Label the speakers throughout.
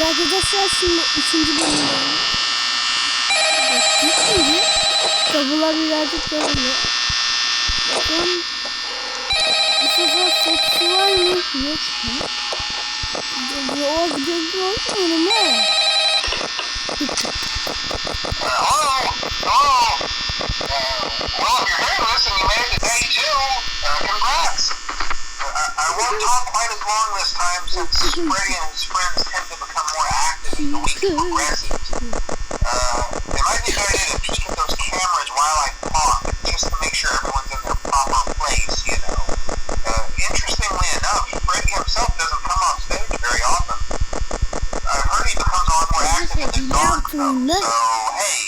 Speaker 1: Arkadaşlar şimdi üçüncü bölümdeyim. Gitmedi. Kapılar birazcık görünüyor. Bakalım. Bu sefer seksi var mı? Yok mu? Yok yok olmuyorum ha.
Speaker 2: Uh, hello? Hello? Uh, well, if you're this and you made it to day two, uh, congrats. I, won't talk quite as long this time since Freddy and his friends tend to become more active as the week progresses. Uh, it might be a good idea to peek at those cameras while I talk, just to make sure everyone's in their proper place, you know. Uh, interestingly enough, Freddy himself doesn't come off stage very often. I've heard he becomes a lot more active in the dark, though, so hey,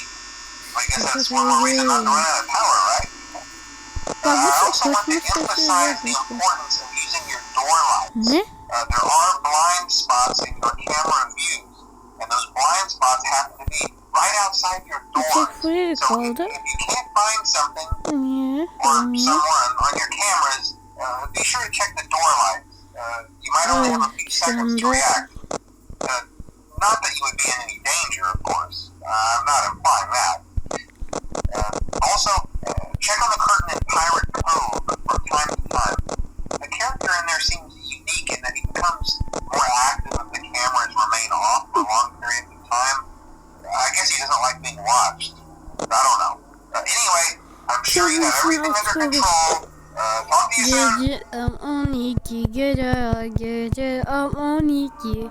Speaker 2: I guess that's one more reason not to run out of power, right? Uh, I also want to emphasize the importance of using your door lights.
Speaker 1: Ne?
Speaker 2: Uh, there are blind spots in your camera views, and those blind spots happen to be right outside your
Speaker 1: Çok
Speaker 2: doors. So if, if you can't find something
Speaker 1: Niye?
Speaker 2: or
Speaker 1: Niye?
Speaker 2: someone on your cameras, uh, be sure to check the door lights. Uh, you might only have a few seconds to react. Uh, not that you would be in any danger, of course. Uh, I'm not implying that.
Speaker 1: Gece gece am 12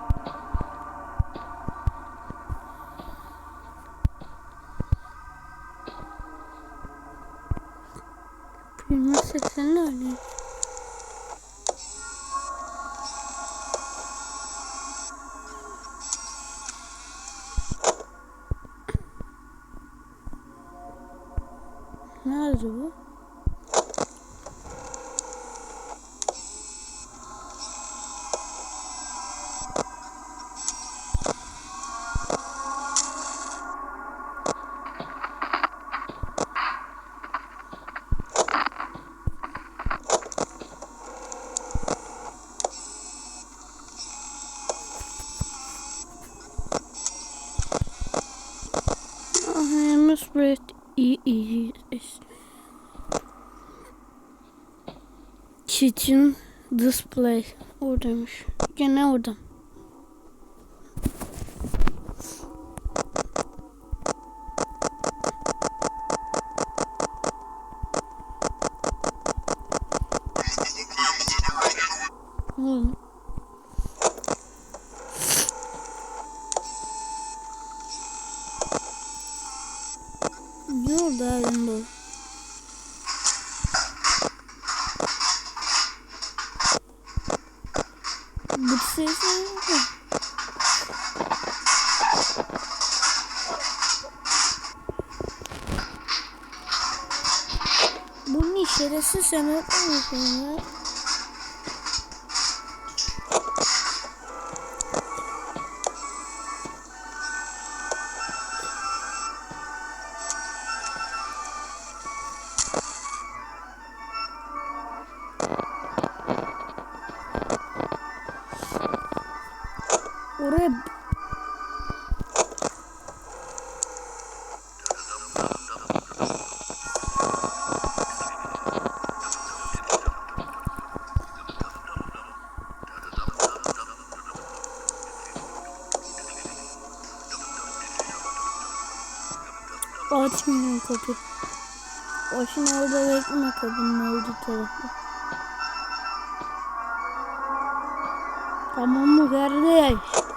Speaker 1: Filmin sesini öyle. Nerede bu? A spread E E. Kitchen display oradaymış. Gene orada. Oğlum. Ne oldu halim bu? Bu ses ne? Bunun işareti sen öğretmiyorsun ya. Açmıyorum kapı. Başına orada bekleme kapının olduğu tarafı. Tamam mı kardeş?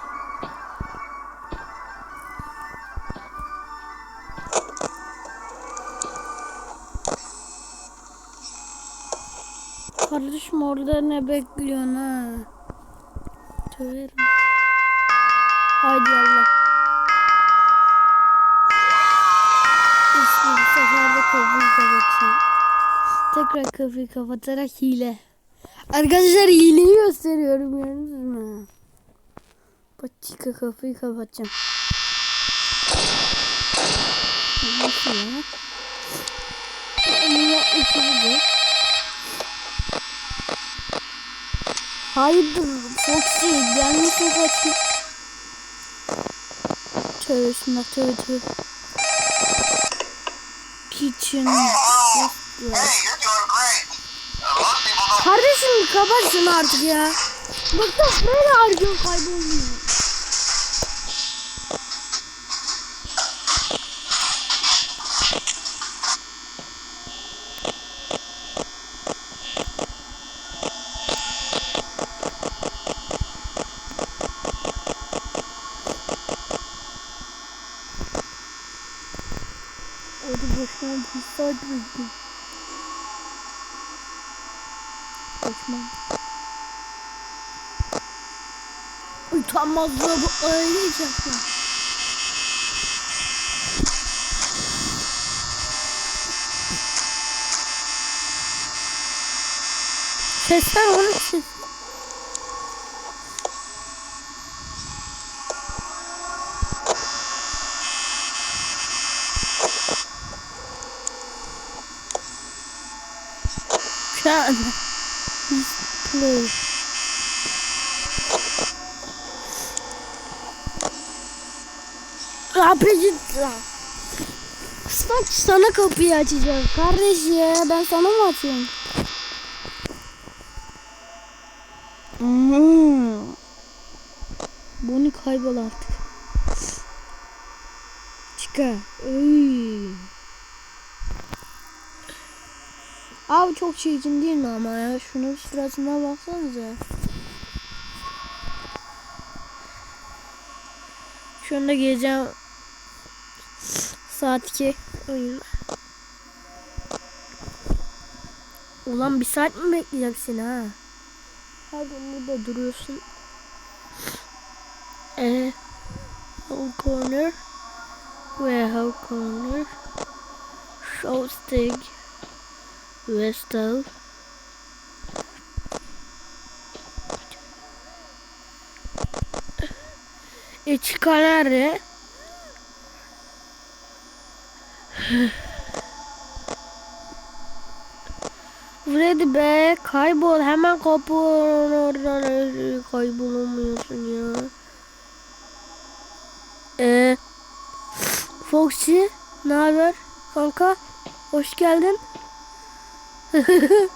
Speaker 1: Kardeşim orada ne bekliyorsun ha? Söverim. Haydi Allah. İşte bu sefer de kapıyı kapatacağım. Tekrar kapıyı kapatarak hile. Arkadaşlar hileyi gösteriyorum gördünüz mü? Patika kapıyı kapatacağım. Nasıl ya? Bunu yapmışım Hayırdır Foxy gelmişsin kaçın. Tövbe bismillah tövbe tövbe. Kitchen. Kardeşim kapat şunu artık ya. Bıktım böyle her gün Orada boşuna bir saat bekliyorum. Kaçmam. Utanmaz bu yapma. Sesler onun sesi. Play. Abi git. Bak sana kapıyı açacağım. Kardeş ya ben sana mı açıyorum? Hmm. Bunu kaybol artık. Çıkar. Iy. Abi çok çirkin değil mi ama ya? Şunun suratına baksanıza. Şu anda geleceğim. Saat 2 oyun. Ulan bir saat mi bekleyeceksin ha? Gün burada duruyorsun. Eee. Home corner. Where home corner. Show stick. Westel. İç kanarı. Freddy be kaybol hemen kapının oradan kaybolamıyorsun ya. Ee, Foxy ne haber kanka? Hoş geldin.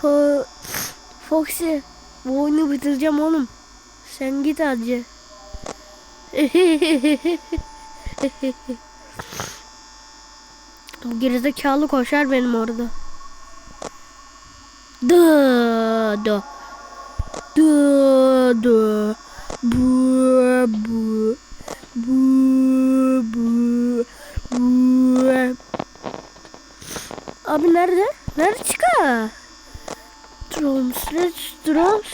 Speaker 1: Fo Foxy bu oyunu bitireceğim oğlum. Sen git hacı. Bu gerizekalı koşar benim orada. Dı dı. Dı dı. Bu. Bu bu. Bu. Abi nerede? Nerede çıkar? Drums, let's drums.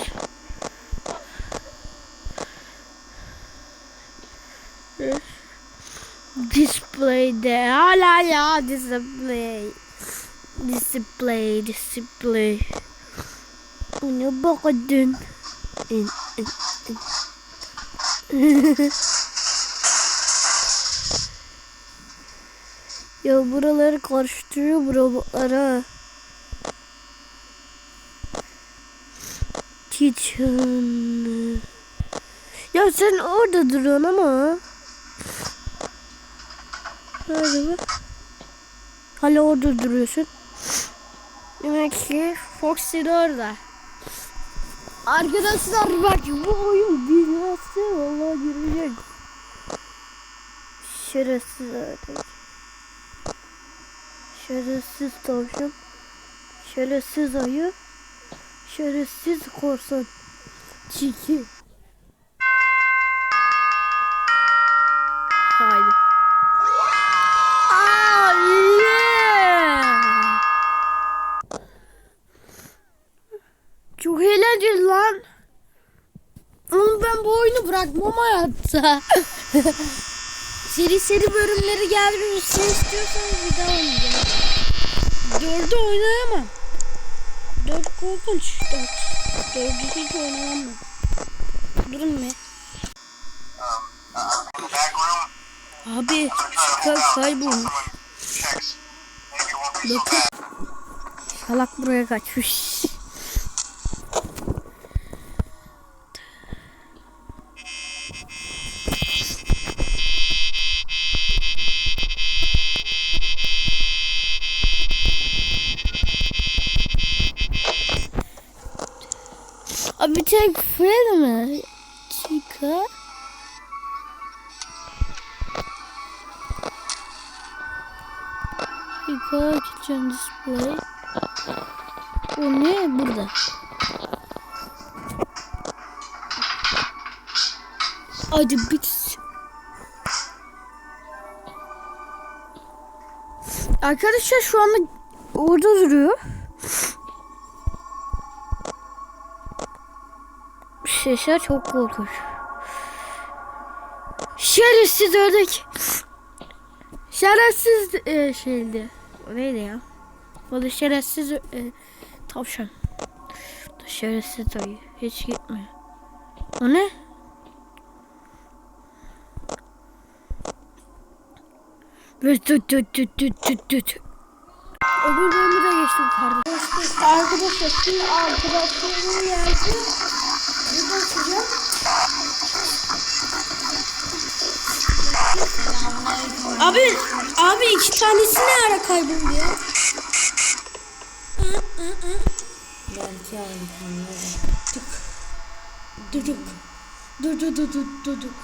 Speaker 1: Display de hala ya display. Display, display. Ona bakadın. ya buraları karıştırıyor bu robotlara. Kitchen. Ya sen orada duruyorsun ama. Nerede bu? Hala orada duruyorsun. Demek ki Foxy de orada. Arkadaşlar bak bu oyun bilmezse vallahi girecek. Şerefsiz ördek. Şerefsiz tavşan. Şerefsiz ayı. Şerefsiz korsan. Çiki. Haydi. Aa, yeah! Çok eğlenceli lan. Ama ben bu oyunu bırakmam hayatta. seri seri bölümleri geldiğinizde istiyorsanız bir daha oynayacağım. Dördü oynayamam. Dört korkunç. Dört. Dördü hiç oynayamam. Durun be. Abi çıkar kaybolmuş. Bakın. Salak buraya kaçmış. Bir tek Fred mi? Chica. Chica kitchen display. O ne burada? Hadi bit. Arkadaşlar şu anda orada duruyor. Sesler çok korkunç. Şerefsiz ördek. Şerefsiz e, şeydi. O neydi ya? O da şerefsiz e, tavşan. Bu da şerefsiz dayı. Hiç gitmiyor. O ne? Tut tut tut tut tut tut. Öbür bölümü de geçtim kardeşim. Arkadaşlar şimdi arkadaşlarımın yerde burada açacağım. Abi, abi iki tanesi ne ara kayboldu ya?
Speaker 3: Belki aldım tanıyorum.
Speaker 1: Duduk. Dur dur duduk.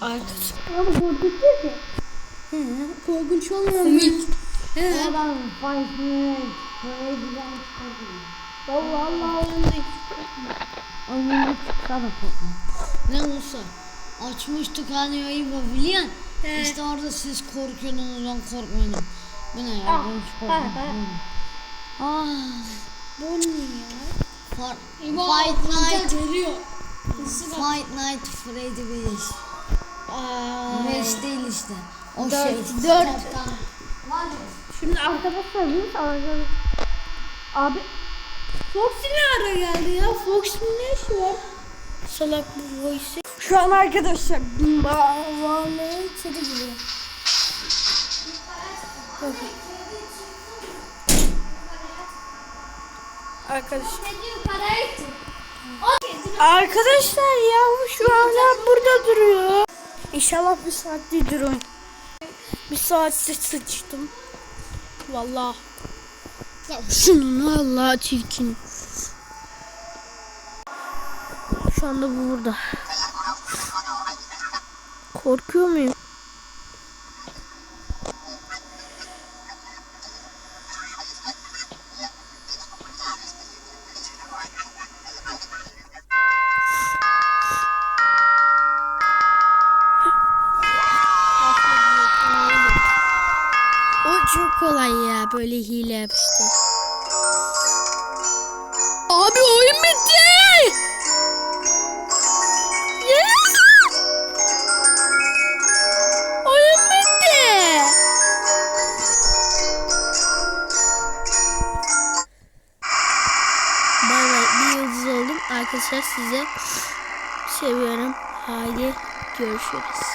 Speaker 1: Arkadaşlar. Abi korkunç değil ki. Hı, korkunç olmuyor mu? He.
Speaker 3: Adam five bir şey çıkardım.
Speaker 1: Allah Allah
Speaker 3: Oyunu çıksana korkma. Ne olsa açmıştık hani ayıbı biliyorsun.
Speaker 1: He.
Speaker 3: İşte orada siz korkuyorsunuz ben korkmadım. Bu ne ya ben hiç korkmadım. Ah.
Speaker 1: Bu ne ya?
Speaker 3: Far,
Speaker 1: İbo
Speaker 3: Fight Night.
Speaker 1: geliyor.
Speaker 3: Fight Night Freddy 5.
Speaker 1: Aa,
Speaker 3: 5 değil işte. O
Speaker 1: Dört,
Speaker 3: şey.
Speaker 1: dört. Şimdi arkadaşlar biz arkadaşlar. Abi Foxy ne ara geldi ya? Foxy'nin ne işi var? Salak bu Foxy. Şu an arkadaşlar kedi gibi. Bakın. Arkadaşlar. Arkadaşlar ya şu hala burada duruyor. İnşallah bir saattir durun. Bir saatte sıçtım. Vallahi. Şunun vallahi çirkin. Şu anda bu burada. Korkuyor muyum? O çok kolay ya böyle hile yapıştı. Abi oyun bitti. Yeah! Oyun bitti. Bay bay bir yıldız oldum. Arkadaşlar size seviyorum. Haydi görüşürüz.